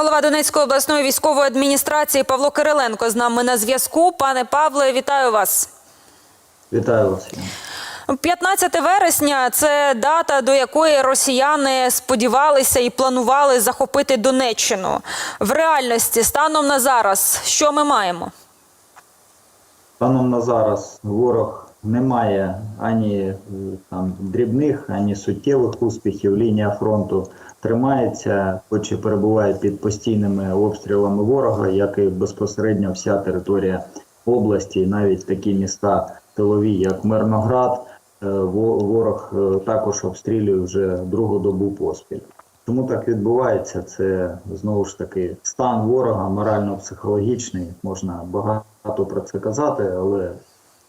Голова Донецької обласної військової адміністрації Павло Кириленко з нами на зв'язку. Пане Павле, вітаю вас. Вітаю вас. 15 вересня це дата, до якої росіяни сподівалися і планували захопити Донеччину. В реальності станом на зараз, що ми маємо? Станом на зараз ворог не має ані е, там дрібних, ані суттєвих успіхів. Лінія фронту тримається, хоч і перебуває під постійними обстрілами ворога, як і безпосередньо вся територія області, навіть такі міста тилові, як Мирноград. е, Ворог е, також обстрілює вже другу добу поспіль. Чому так відбувається? Це знову ж таки стан ворога морально-психологічний. Можна багато про це казати, але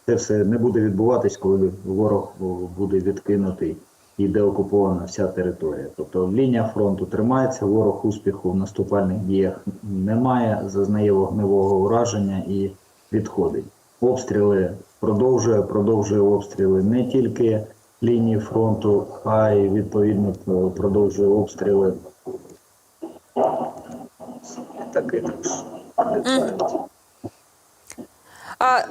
це все не буде відбуватись, коли ворог буде відкинутий і деокупована вся територія. Тобто лінія фронту тримається, ворог успіху в наступальних діях немає, зазнає вогневого ураження і відходить. Обстріли продовжує, продовжує обстріли не тільки лінії фронту, а й відповідно продовжує обстріли. Таки А,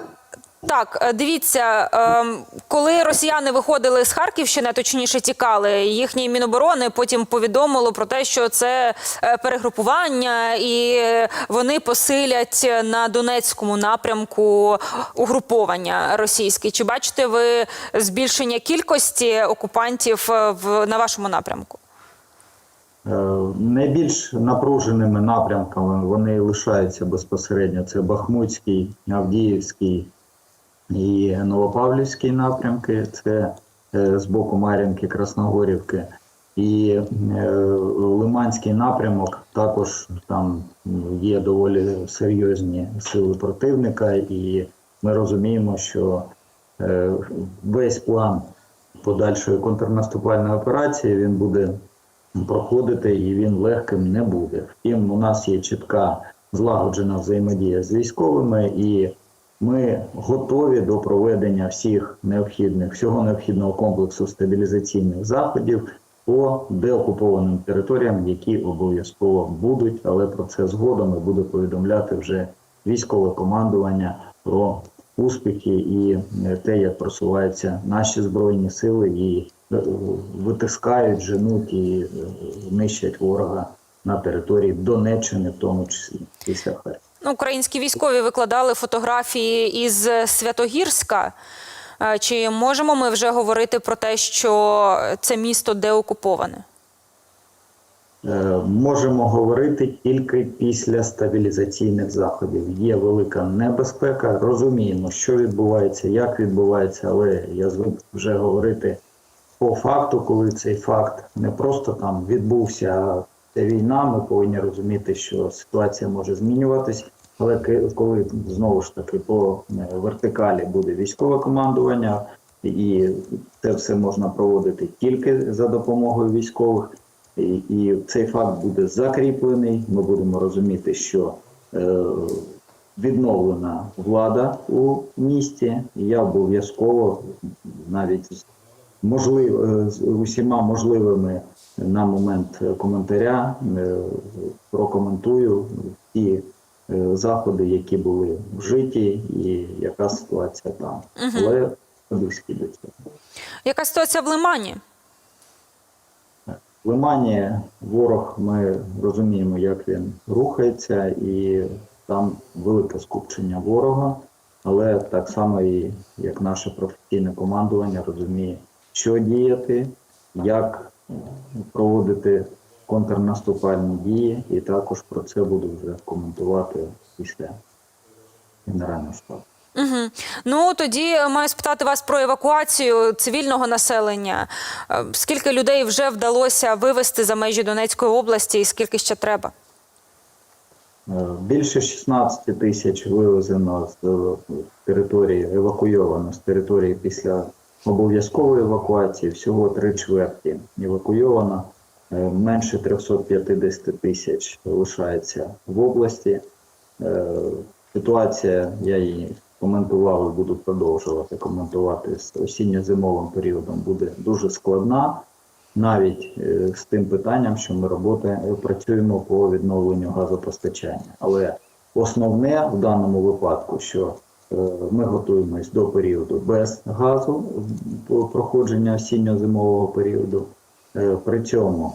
так, е, дивіться, ем, коли росіяни виходили з Харківщини, точніше тікали, їхній міноборони потім повідомило про те, що це е, перегрупування, і вони посилять на Донецькому напрямку угруповання російське. Чи бачите ви збільшення кількості окупантів е, на вашому напрямку? Е, Найбільш напруженими напрямками вони лишаються безпосередньо. Це Бахмутський, Авдіївський і Новопавлівський напрямки. Це е, з боку Мар'їнки, Красногорівки. І е, Лиманський напрямок також там є доволі серйозні сили противника, і ми розуміємо, що е, весь план подальшої контрнаступальної операції він буде проходити і він легким не буде. Втім, у нас є чітка злагоджена взаємодія з військовими, і ми готові до проведення всіх необхідних, всього необхідного комплексу стабілізаційних заходів по деокупованим територіям, які обов'язково будуть, але про це згодом і буде повідомляти вже військове командування про успіхи і е, те, як просуваються наші збройні сили і е, витискають, женуть і е, нищать ворога на території Донеччини, в тому числі після Харкова. Ну, Українські військові викладали фотографії із Святогірська. Е, Чи можемо ми вже говорити про те, що це місто деокуповане? Е, Можемо говорити тільки після стабілізаційних заходів. Є велика небезпека. Розуміємо, що відбувається, як відбувається, але я звик вже говорити по факту, коли цей факт не просто там відбувся, а це війна. Ми повинні розуміти, що ситуація може змінюватись. Але коли знову ж таки по е, вертикалі буде військове командування, і це все можна проводити тільки за допомогою військових. І, і цей факт буде закріплений. Ми будемо розуміти, що е, відновлена влада у місті. І я обов'язково навіть можлив, е, з усіма можливими на момент коментаря е, прокоментую ті е, заходи, які були вжиті, і яка ситуація там. Але близькі до цього. Яка ситуація в Лимані? В Лимані ворог, ми розуміємо, як він рухається, і там велике скупчення ворога, але так само і як наше професійне командування розуміє, що діяти, як проводити контрнаступальні дії, і також про це буду вже коментувати після генерального штабу. Угу. Ну тоді маю спитати вас про евакуацію цивільного населення. Е, Скільки людей вже вдалося вивезти за межі Донецької області, і скільки ще треба? Е, Більше 16 тисяч вивезено з е, території, евакуйовано з території після обов'язкової евакуації. Всього три чверті евакуйовано. Е, Менше 350 тисяч лишається в області. Е, Ситуація, я її коментував і буду продовжувати коментувати з осінньо-зимовим періодом, буде дуже складна. навіть е, з тим питанням, що ми роботи, працюємо по відновленню газопостачання. Але основне в даному випадку, що ми готуємось до періоду без газу, проходження осінньо-зимового періоду. Е, При цьому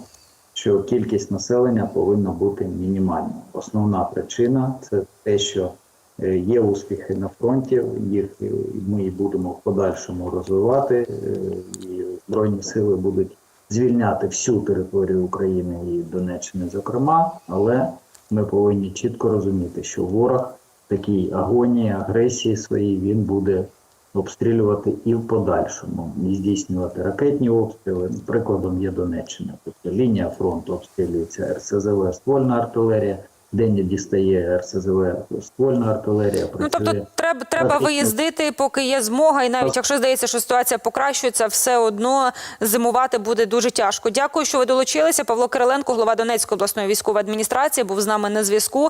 що кількість населення повинна бути мінімальна. Основна причина це те, що е, є успіхи на фронті, їх е, ми будемо в подальшому розвивати, е, і Збройні сили будуть звільняти всю територію України і Донеччини, зокрема, але ми повинні чітко розуміти, що ворог такій агонії, агресії своїй він буде обстрілювати і в подальшому, і здійснювати ракетні обстріли. Прикладом є Донеччина. Тобто лінія фронту обстрілюється РСЗВ, ствольна артилерія, день дістає РСЗВ, ствольна артилерія. Ну тобто треба, треба виїздити, поки є змога, і навіть Так. якщо здається, що ситуація покращується, все одно зимувати буде дуже тяжко. Дякую, що ви долучилися. Павло Кириленко, голова Донецької обласної військової адміністрації, був з нами на зв'язку.